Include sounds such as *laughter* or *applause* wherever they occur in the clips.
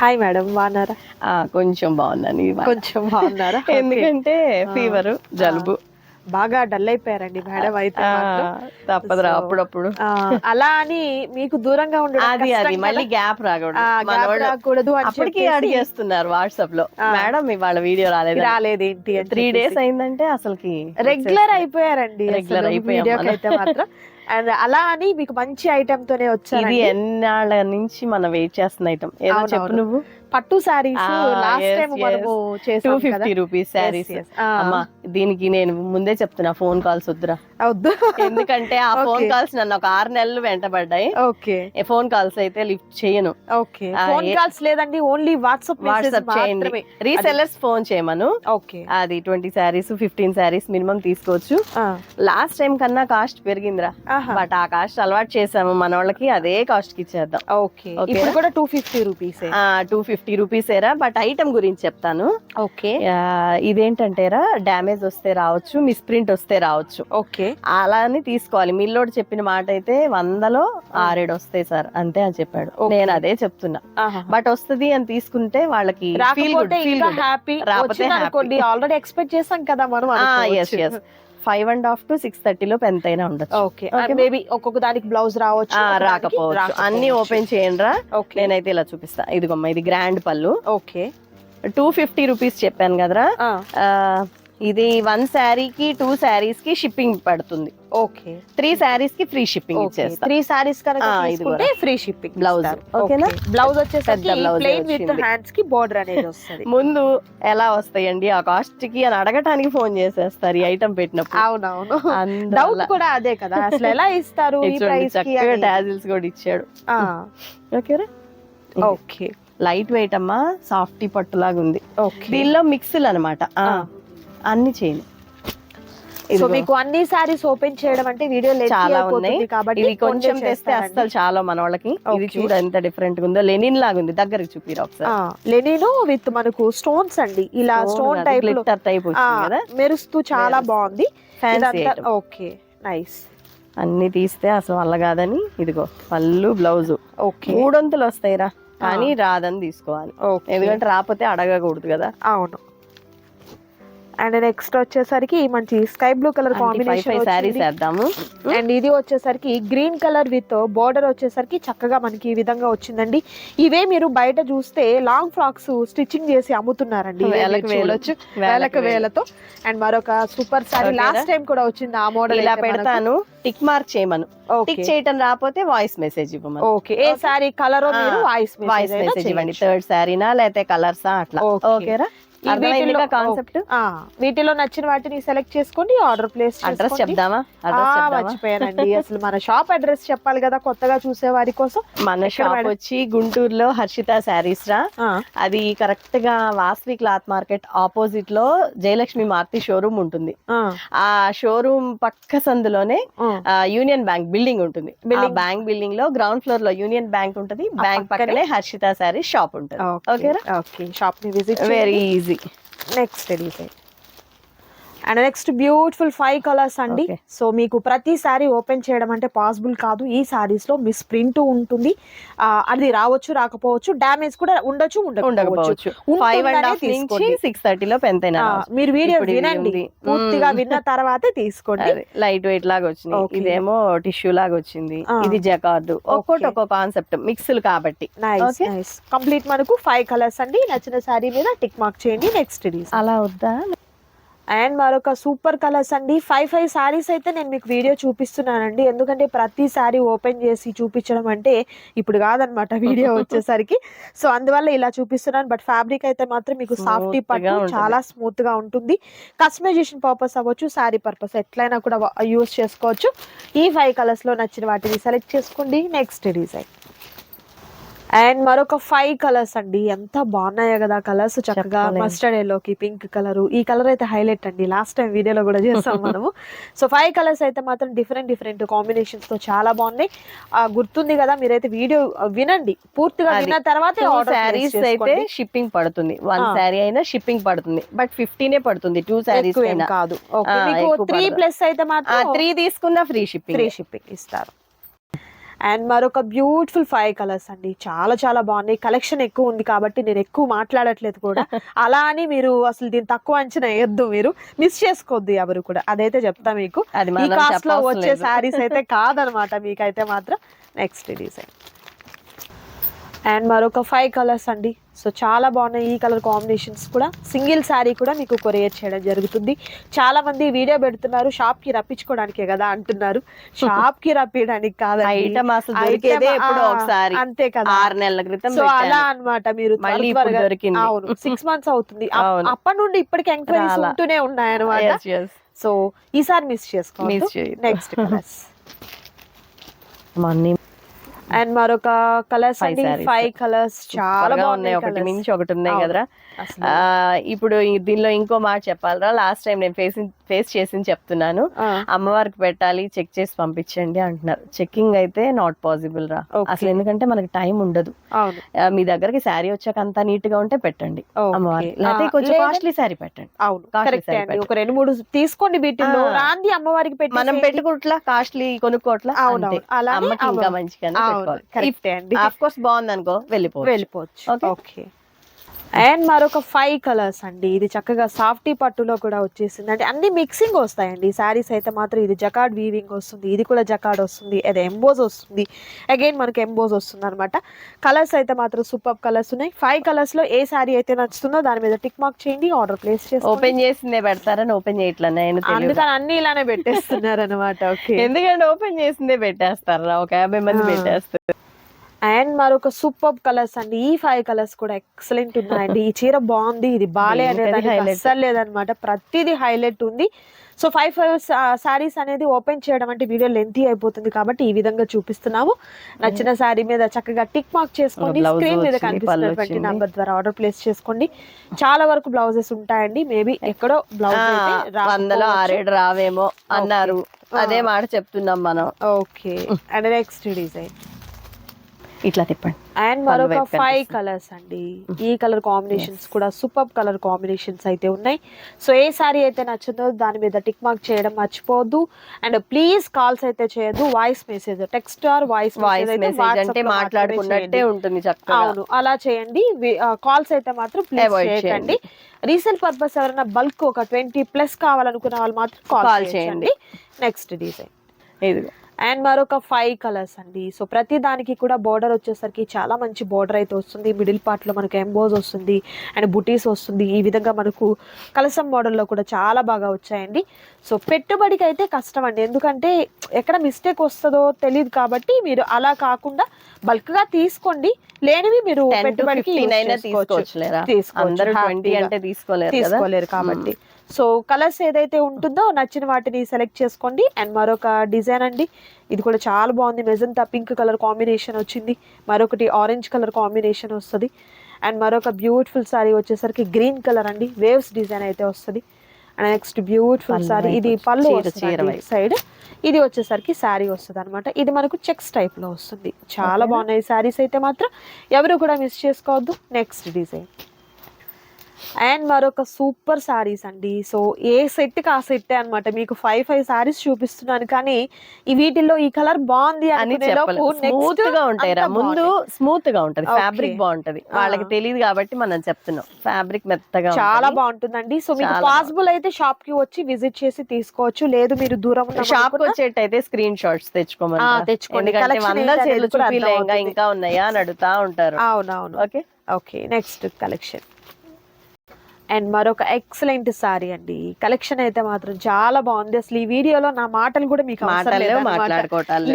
Hi madam బాగున్నారా ఆ, కొంచెం ఇవాళ. కొంచెం బాగున్నారా *laughs* ఎందుకంటే ఫీవర్ జలుబు బాగా డల్ అయిపోయారండి మేడం అయితే. తప్పదురా అప్పుడప్పుడు అలా అని మీకు దూరంగా ఉండడం అది మళ్ళీ? గ్యాప్ రాకూడదు అప్పటికి అడిగేస్తున్నారు వాట్సాప్లో. మేడం ఇవాళ వీడియో రాలేదు రాలేదేంటి అని త్రీ. డేస్ అయిందంటే అసలుకి రెగ్యులర్ అయిపోయారండి Regular అయిపోయాం వీడియోకి మనం. అయితే మాత్రం *laughs* అండ్ అలా అని మీకు మంచి ఐటమ్ తోనే ఇది వచ్చారు ఎన్నాళ్ళ నుంచి మనం వెయిట్ చేస్తున్న ఐటమ్ ఏదో. చెప్పు నువ్వు. పట్టు సారీస్ లాస్ట్ టైం. మనము టూ చేసాం కదా. Fifty rupees. ఆ, అమ్మా దీనికి నేను ముందే చెప్తున్నా ఫోన్ కాల్స్ వద్దురా. ఎందుకంటే ఆ *laughs* ఫోన్. కాల్స్ నన్ను ఒక ఆరు నెలలు వెంటబడ్డాయి. ఓకే. ఫోన్ కాల్స్ అయితే లిఫ్ట్ చేయను. ఓకే. ఫోన్ కాల్స్ లేదండి ఓన్లీ వాట్సాప్ వాట్సాప్ చేయండి. రీసెల్లర్స్ ఫోన్ చేయమను. ఓకే. అది twenty saris fifteen saris minimum తీసుకోవచ్చు. లాస్ట్ టైం కన్నా కాస్ట్ పెరిగిందిరా. బట్ ఆ కాస్ట్ అలవాటు చేసాము మన వాళ్ళకి అదే కాస్ట్కి ఇచ్చేద్దాం ఓకే. ఇప్పుడు కూడా two fifty rupees. Two fifty rupees ఏరా బట్ ఐటమ్ గురించి చెప్తాను. ఓకే. ఇదేంటంటేరా డ్యామేజ్ వస్తే రావచ్చు మిస్ప్రింట్ వస్తే రావచ్చు. ఓకే. అలా అని తీసుకోవాలి. మిల్లోడు చెప్పిన మాట అయితే వందలో ఆరేడు వస్తాయి సార్. అంతే అని చెప్పాడు. నేను అదే చెప్తున్నా. బట్ వస్తది అని తీసుకుంటే వాళ్ళకి ఆల్రెడీ ఎక్స్పెక్ట్ చేసాం కదా మనం yes yes five and half to six thirty లోపు ఎంతైనా ఉండొచ్చు. Okay Okay. మేబీ ఒక్కొక్క దానికి బ్లౌజ్ రావచ్చు దానికి రాకపోవచ్చు. అన్ని ఓపెన్ చేయండి రా ఓకే నేనైతే ఇలా చూపిస్తా. ఇదిగోమ్మ ఇది గ్రాండ్ పళ్ళు. ఓకే టూ ఫిఫ్టీ రూపీస్ చెప్పాను కదరా. ఆ, ఇది వన్ శారీకి టూ శారీస్కి షిప్పింగ్ పడుతుంది. ఓకే. త్రీ శారీస్కి ఫ్రీ షిప్పింగ్ ఇచ్చేస్తా. త్రీ ఇది తీసుకుంటే ఫ్రీ షిప్పింగ్ Blouse. ఓకేనా? బ్లౌజ్ వచ్చేసరికి ప్లెయిన్ విత్. హ్యాండ్స్కి బోర్డర్ అనేది వస్తుంది. ముందు ఎలా వస్తాయండి? ఆ కాస్ట్కి అని అడగటానికి ఫోన్ చేసేస్తారు ఈ ఐటమ్ పెట్టినప్పుడు. అవునవును. డౌట్. కూడా అదే కదా. అసలు ఎలా ఇస్తారు ఈ ప్రైస్కి. టాజిల్స్ కూడా ఇచ్చాడు. ఓకేరా ఓకే లైట్ వెయిట్ అమ్మా సాఫ్టీ పట్టులాగా ఉంది ఓకే. దీనిలో మిక్స్లు అనమాట. అన్ని చేయను. సో. మీకు అన్ని సారీస్ ఓపెన్ చేయడం అంటే వీడియో చాలా ఉన్నాయి. కాబట్టి ఇవి కొంచెం తెస్తే. అస్సలు చాలా మన వాళ్ళకి ఇది. చూడ ఎంత డిఫరెంట్గా ఉందో. లెనిన్ లాగా ఉంది. దగ్గరికి చూపిరా ఒకసారి. లెనిన్ విత్ మనకు స్టోన్స్ అండి. ఇలా స్టోన్ టైప్ గ్లిట్టర్ టైప్ కదా. మెరుస్తూ చాలా. బాగుంది. ఓకే నైస్ అన్ని తీస్తే అసలు వల్ల కాదని. ఇదిగో పళ్ళు బ్లౌజ్ ఓకే మూడొంతులు వస్తాయిరా. కానీ రాదని తీసుకోవాలి. ఎందుకంటే రాకపోతే అడగకూడదు కదా. అవును. అండ్ నెక్స్ట్ వచ్చేసరికి మంచి స్కై బ్లూ కలర్ కాంబినేషన్ వేద్దాము. అండ్ ఇది వచ్చేసరికి గ్రీన్ కలర్ విత్ బోర్డర్ వచ్చేసరికి చక్కగా మనకి ఈ విధంగా వచ్చిందండి. ఇవే మీరు బయట చూస్తే లాంగ్ ఫ్రాక్స్ స్టిచ్చింగ్ చేసి అమ్ముతున్నారండి. *laughs* చూడొచ్చు. వేలకు వేలకు వేలు. వేలతో. అండ్ మరొక సూపర్ సారీ? లాస్ట్ టైం కూడా వచ్చింది ఆ మోడల్ ఇలా పెడతాను. టిక్ మార్క్ చేయమను. టిక్ చేయటం రాకపోతే వాయిస్ మెసేజ్ ఇవ్వమను. ఓకే. ఏ sari colour voice voice message ఇవ్వండి. థర్డ్ శారీనా లేకపోతే కలర్సా అట్లా. ఓకేరా? కాన్సెప్ట్? వీటిలో నచ్చిన వాటిని సెలెక్ట్ చేసుకోండి ఆర్డర్ ప్లేస్ అడ్రస్ చెప్దామా? మర్చిపోయానండి. అసలు మన షాప్ అడ్రస్ చెప్పాలి కదా కొత్తగా చూసే వారి కోసం. మన షాప్? వచ్చి గుంటూరులో హర్షిత శారీస్ రా. అది కరెక్ట్గా వాస్వి క్లాత్ మార్కెట్ ఆపోజిట్లో జయలక్ష్మి మారుతి షోరూమ్ ఉంటుంది. ఆ, షోరూమ్ పక్క సందులోనే యూనియన్ బ్యాంక్ బిల్డింగ్ ఉంటుంది. బ్యాంక్ బిల్డింగ్లో గ్రౌండ్ ఫ్లోర్లో యూనియన్ బ్యాంక్ ఉంటుంది. బ్యాంక్ పక్కనే? హర్షిత శారీ షాప్ ఉంటుంది. ఓకే ఓకేరా ఓకే. షాప్ని visit very easy easy. Next design and next beautiful five colours అండి. సో మీకు ప్రతి సారీ ఓపెన్ చేయడం అంటే పాసిబుల్ కాదు. ఈ సారీస్లో మిస్ ప్రింట్ ఉంటుంది. అది రావచ్చు రాకపోవచ్చు. డ్యామేజ్ కూడా ఉండొచ్చు ఉండకపోవచ్చు. సిక్స్ థర్టీ లో ఎంతైనా ఆ, మీరు వీడియో ఇది వినండి. పూర్తిగా. విన్న తర్వాతే తీసుకోండి. లైట్ వెయిట్ లాగా వచ్చింది. ఇదేమో టిష్యూ లాగా వచ్చింది. ఇది జకార్డు. ఒక్కోటి. ఒక్కో కాన్సెప్ట్ మిక్స్లు కాబట్టి. కంప్లీట్ మనకు ఫైవ్ కలర్స్ అండి. నచ్చిన సారీ మీద టిక్ మార్క్ చేయండి. నెక్స్ట్ డిజైన్ అలా వద్దా? అండ్ మరొక సూపర్ కలర్స్ అండి. ఫైవ్ ఫైవ్ సారీస్ అయితే నేను మీకు వీడియో చూపిస్తున్నానండి. ఎందుకంటే ప్రతి సారీ ఓపెన్ చేసి చూపించడం అంటే ఇప్పుడు కాదనమాట వీడియో *laughs* వచ్చేసరికి. సో అందువల్ల ఇలా చూపిస్తున్నాను. బట్ ఫ్యాబ్రిక్ అయితే మాత్రం మీకు సాఫ్టీ పట్టు. చాలా స్మూత్గా ఉంటుంది. కస్టమైజేషన్ పర్పస్ అవ్వచ్చు సారీ పర్పస్ ఎట్లయినా కూడా యూస్ చేసుకోవచ్చు. ఈ ఫైవ్ కలర్స్లో నచ్చిన వాటిని సెలెక్ట్ చేసుకోండి. Next design. అండ్ మరొక ఫైవ్ కలర్స్ అండి. ఎంత బాగున్నాయో కదా కలర్స్ చక్కగా. మస్టర్డ్ ఎల్లోకి పింక్ కలర్ ఈ కలర్ అయితే హైలైట్ అండి. లాస్ట్ టైం వీడియోలో కూడా చేస్తాం *laughs* మనము. సో ఫైవ్ కలర్స్ అయితే మాత్రం డిఫరెంట్ డిఫరెంట్ కాంబినేషన్స్తో చాలా బాగున్నాయి. ఆ, గుర్తుంది కదా మీరైతే వీడియో వినండి. పూర్తిగా. విన్న తర్వాతే శారీస్ అయితే షిప్పింగ్ పడుతుంది. వన్. శారీ అయినా షిప్పింగ్ పడుతుంది. బట్ ఫిఫ్టీనే పడుతుంది. టూ శారీస్ కాదు. త్రీ. ప్లస్ అయితే మాత్రం త్రీ తీసుకున్నా ఫ్రీ షిప్పింగ్ ఫ్రీ షిప్పింగ్ ఇస్తారు. అండ్ మరొక బ్యూటిఫుల్ ఫైవ్ కలర్స్ అండి. చాలా చాలా బాగున్నాయి. కలెక్షన్ ఎక్కువ ఉంది కాబట్టి నేను ఎక్కువ మాట్లాడట్లేదు కూడా. *laughs* అలా అని మీరు అసలు దీన్ని తక్కువ అంచనా వేయద్దు మీరు. మిస్ చేసుకోవద్దు ఎవరు కూడా. అదైతే చెప్తా మీకు. ఈ కాస్ట్లో వచ్చే. శారీస్ అయితే *laughs* కాదనమాట మీకైతే మాత్రం. నెక్స్ట్ డిజైన్ అండ్ మరొక ఫైవ్ కలర్స్ అండి సో చాలా బాగున్నాయి ఈ కలర్ కాంబినేషన్స్ కూడా సింగిల్ శారీ కూడా మీకు కొరియర్ చేయడం జరుగుతుంది చాలా మంది వీడియో పెడుతున్నారు షాప్కి రప్పించుకోవడానికే కదా అంటున్నారు షాప్కి రప్పించడానికి కాదు ఐటమ్ అసలు ఒకసారి అంతే కదా ఆరు నెలల క్రితం సో. అలా అన్నమాట మీరు. అవును సిక్స్ మంత్స్ అవుతుంది. అప్పటి నుండి ఇప్పటికి ఎంక్వైరీస్. ఉంటూనే ఉన్నాయన్నమాట Yes, yes. సో ఈసారి మిస్ చేసుకోండి. నెక్స్ట్ అండ్ మరొక కలర్స్. ఫైవ్ కలర్స్ చాలా బాగున్నాయి ఒకటి. మించి ఒకటి ఉన్నాయి. కదరా? ఇప్పుడు దీనిలో ఇంకో మాట చెప్పాలరా? లాస్ట్ టైం నేను ఫేస్ ఫేస్ చేసి చెప్తున్నాను. అమ్మవారికి పెట్టాలి చెక్ చేసి పంపించండి అంటున్నారు. చెక్కింగ్ అయితే నాట్ పాసిబుల్ రా. అసలు ఎందుకంటే మనకి టైం ఉండదు. మీ దగ్గరికి శారీ వచ్చాక అంతా నీట్గా ఉంటే పెట్టండి. అమ్మవారికి. లేకపోతే కొంచెం కాస్ట్లీ శారీ పెట్టండి. అవును. ఒక రెండు మూడు తీసుకోండి. రాంది అమ్మవారికి పెట్టి మనం పెట్టుకోట్లా కాస్ట్లీ కొనుక్కోట్లా అవును. అలానే అమ్మకి ఇంకా అవును. పెట్టుకోవాలి కరెక్ట్ అండి. ఆఫ్ కోర్స్ బాగుంది అనుకో వెళ్ళిపో వెళ్ళిపోవచ్చు. Okay. ఓకే అండ్ మరొక ఫైవ్ కలర్స్ అండి. ఇది చక్కగా సాఫ్టీ పట్టులో కూడా వచ్చేసింది. అంటే అన్ని మిక్సింగ్ వస్తాయండి. శారీస్ అయితే మాత్రం ఇది జకాడ్ వీవింగ్ వస్తుంది. ఇది కూడా జకాడ్ వస్తుంది. అది ఎంబోజ్ వస్తుంది. అగైన్ మనకి ఎంబోజ్ వస్తుంది అనమాట కలర్స్ అయితే మాత్రం సూపర్ కలర్స్ ఉన్నాయి. ఫైవ్ కలర్స్లో ఏ శారీ అయితే నచ్చుతుందో దాని మీద టిక్ మార్క్ చేయండి. ఆర్డర్ ప్లేస్ చేసి ఓపెన్ చేసిందే పెడతారని ఓపెన్ చేయట్లా నేను తెలియదు. అందుకని అన్ని ఇలానే పెట్టేస్తున్నారు అనమాట ఓకే ఎందుకంటే ఓపెన్ చేసిందే పెట్టేస్తారా? ఒక యాభై మంది. పెట్టేస్తారు. అండ్ మరొక సూపర్ కలర్స్ అండి. ఈ ఫైవ్ కలర్స్ కూడా ఎక్సలెంట్ ఉన్నాయండి. ఈ చీర బాగుంది. ఇది బాలే అనేది. అస్సలు లేదనమాట. ప్రతిదీ హైలైట్ ఉంది. సో ఫైవ్ ఫైవ్ శారీస్ అనేది ఓపెన్ చేయడం అంటే వీడియో లెంతీ అయిపోతుంది కాబట్టి ఈ విధంగా చూపిస్తున్నాము. నచ్చిన శారీ మీద చక్కగా టిక్ మార్క్ చేసుకోండి స్క్రీన్ మీద కనిపిస్తున్నటువంటి. నంబర్ ద్వారా ఆర్డర్ ప్లేస్ చేసుకోండి. చాలా వరకు బ్లౌజెస్ ఉంటాయండి. మేబీ ఎక్కడో బ్లౌజ్ ఆ, వందలో ఆరేడు రావేమో అన్నారు. అదే మాట చెప్తున్నాం మనం. ఓకే అండ్ నెక్స్ట్ డిజైన్ ఇట్లా తిప్పండి. అండ్ మరొక ఫైవ్. కలర్స్ అండి. ఈ కలర్ కాంబినేషన్స్ కూడా సూపర్ కలర్ కాంబినేషన్స్ అయితే ఉన్నాయి. సో ఏ సారీ అయితే నచ్చిందో దాని మీద టిక్ మార్క్ చేయడం మర్చిపోవద్దు. అండ్ ప్లీజ్ కాల్స్ అయితే చేయొద్దు voice message text or voice message అంటే మాట్లాడుకున్నట్టే ఉంటుంది అవును అలా చేయండి. కాల్స్ అయితే మాత్రం ప్లీజ్ చేయకండి. రీసెంట్ పర్పస్ ఎవరైనా బల్క్ ఒక ట్వంటీ ప్లస్ కావాలనుకున్న వాళ్ళు మాత్రం కాల్ చేయండి. నెక్స్ట్ డిజైన్ ఇది అండ్ మరొక ఫైవ్ కలర్స్ అండి. సో ప్రతి దానికి కూడా బోర్డర్ వచ్చేసరికి చాలా మంచి బోర్డర్ అయితే వస్తుంది. మిడిల్ పార్ట్లో మనకు ఎంబోజ్ వస్తుంది అండ్ బుటీస్ వస్తుంది. ఈ విధంగా మనకు కలసం మోడల్లో కూడా చాలా బాగా వచ్చాయండి. సో పెట్టుబడికి అయితే కష్టం అండి. ఎందుకంటే ఎక్కడ మిస్టేక్ వస్తుందో తెలియదు కాబట్టి మీరు అలా కాకుండా బల్క్గా తీసుకోండి. లేనివి మీరు పెట్టుబడికి తీసుకోలేరు తీసుకోలేరు కాబట్టి. సో కలర్స్ ఏదైతే ఉంటుందో నచ్చిన వాటిని సెలెక్ట్ చేసుకోండి. అండ్ మరొక డిజైన్ అండి. ఇది కూడా చాలా బాగుంది. మెజంతా పింక్ కలర్ కాంబినేషన్ వచ్చింది. మరొకటి ఆరెంజ్ కలర్ కాంబినేషన్ వస్తుంది. అండ్ మరొక బ్యూటిఫుల్ సారీ వచ్చేసరికి గ్రీన్ కలర్ అండి. వేవ్స్ డిజైన్ అయితే వస్తుంది. అండ్ నెక్స్ట్ బ్యూటిఫుల్ సారీ ఇది పళ్ళు. సైడ్ ఇది వచ్చేసరికి శారీ వస్తుంది అనమాట ఇది మనకు చెక్స్ టైప్లో వస్తుంది. చాలా. బాగున్నాయి శారీస్ అయితే మాత్రం. ఎవరు కూడా మిస్ చేసుకోవద్దు. Next design. అండ్ మరొక సూపర్ సారీస్ అండి. సో ఏ సెట్కి ఆ సెట్ అన్నమాట. మీకు ఫైవ్ ఫైవ్ సారీస్ చూపిస్తున్నాను. కానీ ఈ వీటిల్లో ఈ కలర్ బాగుంది అని స్మూత్గా ఉంటాయి ముందు. స్మూత్గా ఉంటది. ఫ్యాబ్రిక్ బాగుంటది. వాళ్ళకి. తెలియదు కాబట్టి మనం చెప్తున్నాం. ఫ్యాబ్రిక్ మెత్తగా చాలా. బాగుంటుందండి. సో మీకు పాసిబుల్ అయితే షాప్కి వచ్చి విజిట్ చేసి తీసుకోవచ్చు. లేదు మీరు దూరం ఉన్నాం షాప్కి వచ్చేటైతే స్క్రీన్ షాట్స్ తెచ్చుకోమని తెచ్చుకోండి. ఇంకా ఉన్నాయా అని అడుగుతా ఉంటారు. అవునవును. Okay okay next collection and మరొక ఎక్సలెంట్ సారీ అండి. కలెక్షన్ అయితే మాత్రం చాలా బాగుంది. అసలు ఈ వీడియోలో నా మాటలు కూడా మీకు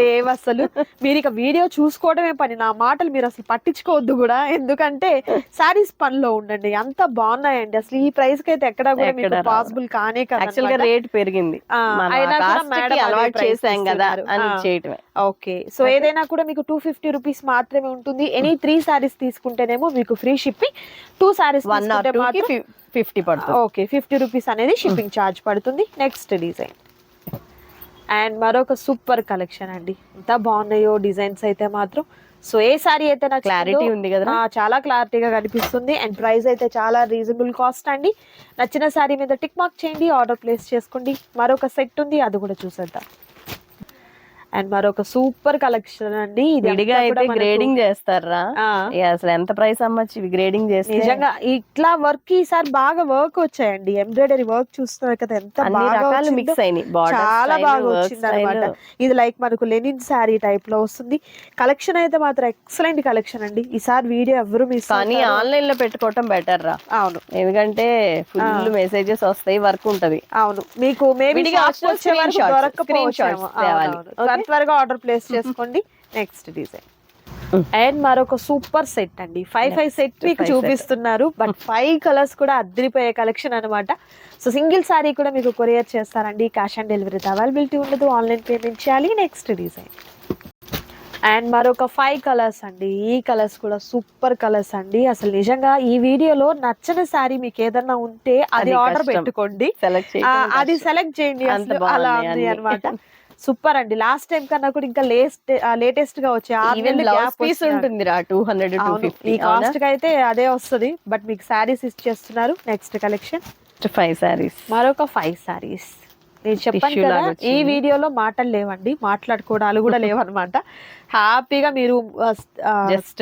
లేవు. అసలు. మీరు ఇక వీడియో చూసుకోవడమే పని. నా మాటలు మీరు అసలు పట్టించుకోవద్దు కూడా. ఎందుకంటే సారీస్ పనిలో ఉండండి. అంత బాగున్నాయండి. అసలు ఈ ప్రైస్కి అయితే ఎక్కడ కూడా మీకు. పాసిబుల్ కానే కదా రేట్ పెరిగింది. చేసాం కదా ఓకే. సో ఏదైనా కూడా మీకు టూ ఫిఫ్టీ రూపీస్ మాత్రమే ఉంటుంది. ఎనీ త్రీ సారీస్ తీసుకుంటేనేమో మీకు free shipping two saris one or fifty పడుతుంది. ఓకే ఫిఫ్టీ రూపీస్ అనేది షిప్పింగ్ ఛార్జ్ పడుతుంది. నెక్స్ట్ డిజైన్ అండ్ మరొక సూపర్ కలెక్షన్ అండి. ఎంత బాగున్నాయో డిజైన్స్ అయితే మాత్రం. సో ఏ సారీ అయితే నాకు క్లారిటీ ఉంది కదా చాలా క్లారిటీగా కనిపిస్తుంది. అండ్ ప్రైస్ అయితే చాలా రీజనబుల్ కాస్ట్ అండి. నచ్చిన సారీ మీద టిక్ మార్క్ చేయండి ఆర్డర్ ప్లేస్ చేసుకోండి. మరొక సెట్ ఉంది అది కూడా చూసేద్దాం. అండ్ మరొక సూపర్ కలెక్షన్ అండి. ఇది విడిగా అయితే గ్రేడింగ్ చేస్తారా? అసలు ఎంత ప్రైస్ అమ్మచ్చు ఇవి గ్రేడింగ్ చేస్తే? నిజంగా ఇట్లా వర్క్ ఈసారి బాగా వర్క్ వచ్చాయండి. ఎంబ్రాయిడరీ వర్క్ చూస్తున్నారు కదా ఎంత రకాలు. మిక్స్ అయినాయి. చాలా బాగా వచ్చింది అనమాట ఇది లైక్ మనకు లెనిన్ శారీ టైప్లో వస్తుంది. కలెక్షన్ అయితే మాత్రం ఎక్సలెంట్ కలెక్షన్ అండి. ఈసారి వీడియో ఎవరు మిస్ కానీ ఆన్లైన్లో పెట్టుకోవటం బెటర్ రా. అవును. ఎందుకంటే ఫుల్ మెసేజెస్ వస్తాయి వర్క్ ఉంటది. అవును. మీకు మేబీ విడిగా త్వరగా ఆర్డర్ ప్లేస్ చేసుకోండి. Next design. అండ్ మరొక సూపర్ సెట్ అండి. ఫైవ్ ఫైవ్ సెట్ మీకు. చూపిస్తున్నారు. బట్ *laughs* ఫైవ్ కలర్స్ కూడా అద్దరిపోయే కలెక్షన్ అనమాట సో సింగిల్ సారీ కూడా మీకు కొరియర్ చేస్తారండి. క్యాష్ ఆన్ డెలివరీ అవైలబిలిటీ ఉండదు. ఆన్లైన్ పేమెంట్ చేయాలి. Next design. అండ్ మరొక ఫైవ్ కలర్స్ అండి. ఈ కలర్స్ కూడా సూపర్ కలర్స్ అండి. అసలు నిజంగా ఈ వీడియోలో నచ్చని సారీ మీకు ఏదన్నా ఉంటే అది ఆర్డర్. పెట్టుకోండి. అది సెలెక్ట్ చేయండి అలా ఉంది. అనమాట *laughs* సూపర్ అండి. లాస్ట్ టైం కన్నా కూడా ఇంకా లేస్ట్ లేటెస్ట్గా వచ్చే పీస్. ఉంటుంది రా టూ హండ్రెడ్ ఈ కాస్ట్కి అయితే అదే వస్తుంది. బట్ మీకు శారీస్ ఇచ్చేస్తున్నారు. నెక్స్ట్ కలెక్షన్ ఫైవ్ సారీస్ మరొక ఫైవ్ శారీస్ నేను చెప్పాను కదా ఈ. వీడియోలో మాటలు లేవండి మాట్లాడుకోవడాలు కూడా లేవన్నమాట హ్యాపీగా మీరు జస్ట్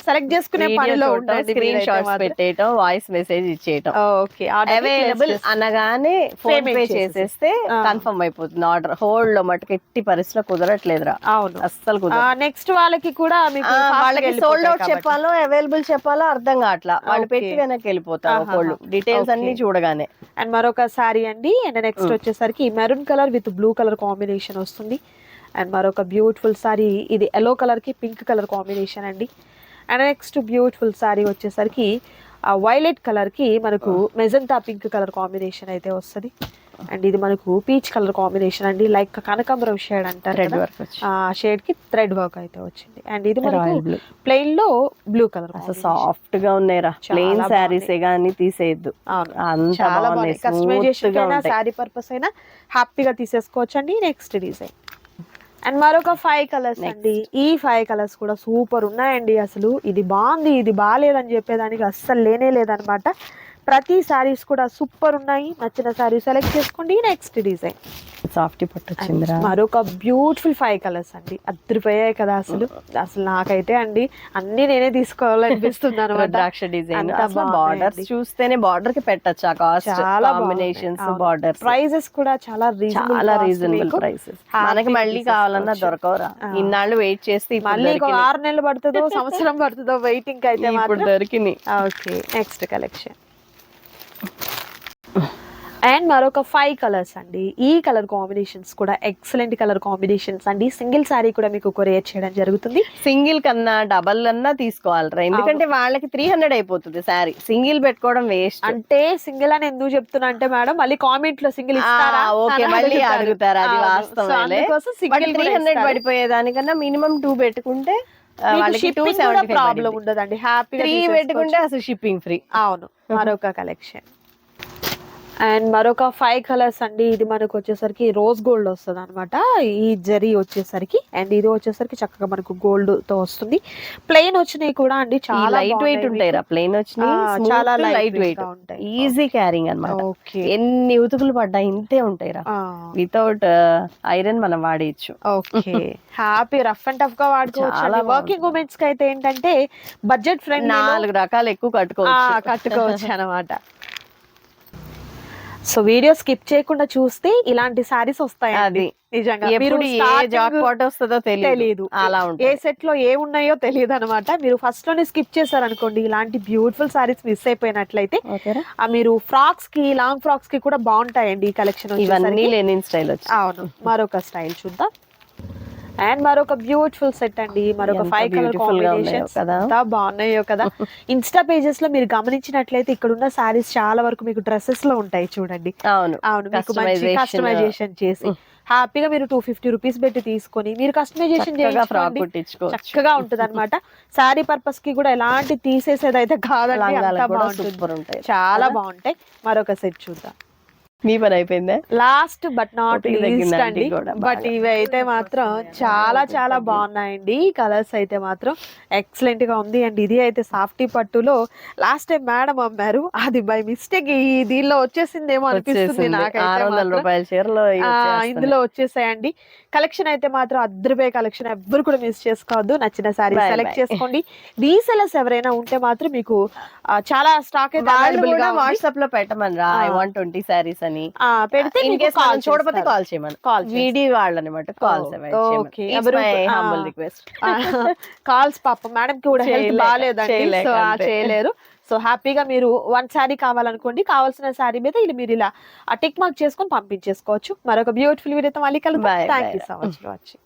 సెలెక్ట్ చేసుకునే పనిలో స్క్రీన్ షాట్స్ పెట్టేయటం వాయిస్ మెసేజ్ ఇచ్చేయటం ఓకే అవైలబుల్ అనగానే ఫోన్ పే చేసేసి. చేసేస్తే. కన్ఫర్మ్ అయిపోతుంది ఆర్డర్ హోల్డ్లో మటుకు ఎట్టి పరిస్థితిలో కుదరట్లేదురా అవును అస్సలు కుదరదు నెక్స్ట్ వాళ్ళకి కూడా మీకు వాళ్ళకి సోల్డ్ అవుట్. చెప్పాలో అవైలబుల్ చెప్పాలో అర్థం కావట్లా వాళ్ళు. పెట్టి వెనక్కి వెళ్ళిపోతారు. ఒకళ్ళు డీటెయిల్స్ అన్ని. చూడగానే అండ్ మరొక సారీ అండి అండ్ నెక్స్ట్ వచ్చేసరికి maroon colour with blue colour combination వస్తుంది. అండ్ మరొక బ్యూటిఫుల్ సారీ ఇది ఎల్లో కలర్కి పింక్ కలర్ కాంబినేషన్ అండి. అండ్ నెక్స్ట్ బ్యూటిఫుల్ సారీ వచ్చేసరికి వైలెట్ కలర్కి మనకు మెజంతా పింక్ కలర్ కాంబినేషన్ అయితే వస్తుంది. అండ్ ఇది మనకు పీచ్ కలర్ కాంబినేషన్ అండి. లైక్ కనకాంబరం షేడ్ అంటారు రెడ్. వర్క్ ఆ షేడ్కి థ్రెడ్ వర్క్ అయితే వచ్చింది. అండ్ ఇది మనకు ప్లెయిన్లో బ్లూ కలర్ అసలు సాఫ్ట్గా ఉన్నాయిరా చాలా ప్లెయిన్. శారీస్ కానీ తీసేయద్దు. చాలా బాగున్నాయి. కస్టమైజేషన్ అయినా శారీ పర్పస్ అయినా హ్యాపీగా తీసేసుకోవచ్చు అండి నెక్స్ట్ డిజైన్ అండ్ మరొక ఫైవ్ కలర్స్ అండి. ఈ ఫైవ్ కలర్స్ కూడా సూపర్ ఉన్నాయండి అసలు. ఇది బాగుంది ఇది బాగాలేదని చెప్పేదానికి అస్సలు లేనే లేదనమాట. ప్రతి శారీస్ కూడా సూపర్ ఉన్నాయి. నచ్చిన శారీ సెలెక్ట్ చేసుకోండి. నెక్స్ట్ డిజైన్ సాఫ్ట్ పట్టు మరొక బ్యూటిఫుల్ ఫైవ్ కలర్స్ అండి. అద్దరిపోయాయి కదా అసలు. అసలు నాకైతే అండి అన్ని నేనే తీసుకోవాలనిపిస్తుంది అనమాట. *laughs* రుద్రాక్ష డిజైన్. బాగున్నాయండి. చూస్తేనే బార్డర్కి పెట్టచ్చు చాలా కాంబినేషన్స్. బార్డర్స్ ప్రైజెస్ కూడా చాలా చాలా రీజనబుల్ ప్రైసెస్ మనకి మళ్ళీ కావాలన్నా దొరకవురా. ఇన్నాళ్ళు వెయిట్ చేస్తే మళ్ళీ. ఆరు నెలలు పడుతుందో సంవత్సరం పడుతుందో వెయిటింగ్ అయితే *laughs* దొరికినాయి. ఓకే నెక్స్ట్ కలెక్షన్ అండ్ మరొక ఫైవ్ కలర్స్ అండి. ఈ కలర్ కాంబినేషన్స్ కూడా ఎక్సలెంట్ కలర్ కాంబినేషన్స్ అండి. సింగిల్ సారీ కూడా మీకు కొరియర్ చేయడం జరుగుతుంది. సింగిల్ కన్నా డబల్ అన్నా తీసుకోవాలరా ఎందుకంటే వాళ్ళకి త్రీ హండ్రెడ్ అయిపోతుంది శారీ సింగిల్ పెట్టుకోవడం వేస్ట్ అంటే సింగిల్ అని ఎందుకు చెప్తున్నా అంటే మేడం మళ్ళీ కామెంట్లో సింగిల్ ఓకే మళ్ళీ అడుగుతారు. అది అందుకోసం సింగిల్ త్రీ హండ్రెడ్ పడిపోయేదానికన్నా మినిమం టూ పెట్టుకుంటే వాళ్ళకి టూ షిప్పింగ్ కూడా ప్రాబ్లం ఉండదండి. హ్యాపీగా త్రీ పెట్టుకుంటే అసలు షిప్పింగ్ ఫ్రీ అవును. మరొక కలెక్షన్ అండ్ మరొక ఫైవ్ కలర్స్ అండి. ఇది మనకు వచ్చేసరికి రోజ్ గోల్డ్ వస్తుంది అనమాట ఈ జరీ వచ్చేసరికి అండ్ ఇది వచ్చేసరికి చక్కగా మనకు గోల్డ్తో వస్తుంది. ప్లెయిన్ వచ్చినాయి కూడా అండి. చాలా లైట్ వెయిట్ ఉంటాయి రా. ప్లెయిన్ వచ్చి ఆ, చాలా లైట్ వెయిట్ ఉంటాయి. ఈజీ క్యారింగ్ అన్నమాట. ఓకే ఎన్ని ఉతుకులు పడ్డా ఇంతే ఉంటాయి రా. వితౌట్ ఐరన్ మనం వాడేయచ్చు. ఓకే హ్యాపీ రఫ్ అండ్ టఫ్గా వాడుకోవచ్చు వర్కింగ్ ఉమెన్స్కి అయితే ఏంటంటే బడ్జెట్ ఫ్రెండ్ నాలుగు రకాలు ఎక్కువ కట్టుకోవచ్చు. కట్టుకోవచ్చు అనమాట సో వీడియో స్కిప్ చేయకుండా చూస్తే ఇలాంటి సారీస్ వస్తాయి అది. నిజంగా. మీరు పాట్ వస్తుందో తెలియదు అలా ఏ సెట్లో ఏ ఉన్నాయో తెలియదు అనమాట మీరు ఫస్ట్లోనే స్కిప్ చేశారనుకోండి ఇలాంటి బ్యూటిఫుల్ సారీస్ మిస్ అయిపోయినట్లయితే మీరు ఫ్రాక్స్కి లాంగ్ ఫ్రాక్స్కి కూడా బాగుంటాయండి ఈ కలెక్షన్ ఇవన్నీ లెనిన్ స్టైల్ అవును. మరొక స్టైల్ చూద్దాం. అండ్ మరొక బ్యూటిఫుల్ సెట్ అండి. మరొక ఫైవ్ కలర్ కాంబినేషన్స్ కదా. బాగున్నాయో కదా. ఇన్స్టా పేజెస్లో మీరు గమనించినట్లయితే ఇక్కడ ఉన్న సారీస్ చాలా వరకు మీకు డ్రెస్సెస్లో ఉంటాయి చూడండి. అవును. అవును మీకు మంచి. కస్టమైజేషన్ చేసి. హ్యాపీగా మీరు టూ ఫిఫ్టీ రూపీస్ పెట్టి తీసుకొని మీరు కస్టమైజేషన్ చక్కగా చేయించుకోండి. ఉంటది అనమాట శారీ పర్పస్కి కూడా ఎలాంటి తీసేసేది అయితే కాదండి చాలా బాగుంటాయి. మరొక సెట్ చూద్దాం. మీ పని అయిపోయిందా లాస్ట్ బట్ నాట్ లీస్ట్ అండి బట్. ఇవి అయితే మాత్రం చాలా చాలా బాగున్నాయండి కలర్స్ అయితే మాత్రం ఎక్సలెంట్గా ఉంది అండ్ ఇది అయితే సాఫ్టీ పట్టులో లాస్ట్ టైం మేడం అమ్మారు అది బై మిస్టేక్ ఈ దీనిలో వచ్చేసిందేమో అనిపిస్తుంది నాకైతే. ఇందులో వచ్చేసాయండి కలెక్షన్ అయితే మాత్రం అద్దరిపోయే కలెక్షన్ ఎవ్వరు కూడా మిస్ చేసుకోవద్దు నచ్చిన సారీ సెలెక్ట్. చేసుకోండి రీసెలర్స్ ఎవరైనా ఉంటే మాత్రం మీకు చాలా స్టాక్ అయితే కూడా గా. వాట్సాప్లో పెట్టమనరా I uh. Want twenty saris అని. పెడితే కాల్ చూడకపోతే. కాల్ చేయమని. చేస్తారు. వీడి వాళ్ళని బట్టి కాల్స్. హంబుల్ రిక్వెస్ట్ కాల్స్ పాప. మేడం కి కూడా హెల్త్ బాగాలేదండి సో. చేయలేరు. సో హ్యాపీగా మీరు వన్ శారీ కావాలనుకోండి కావాల్సిన శారీ మీద ఇది మీరు ఇలా టిక్ మార్క్ చేసుకొని పంపించేసుకోవచ్చు. మరొక బ్యూటిఫుల్ వీడియోతో మళ్ళీ కలుద్దాం. Bye, thank. You so much for watching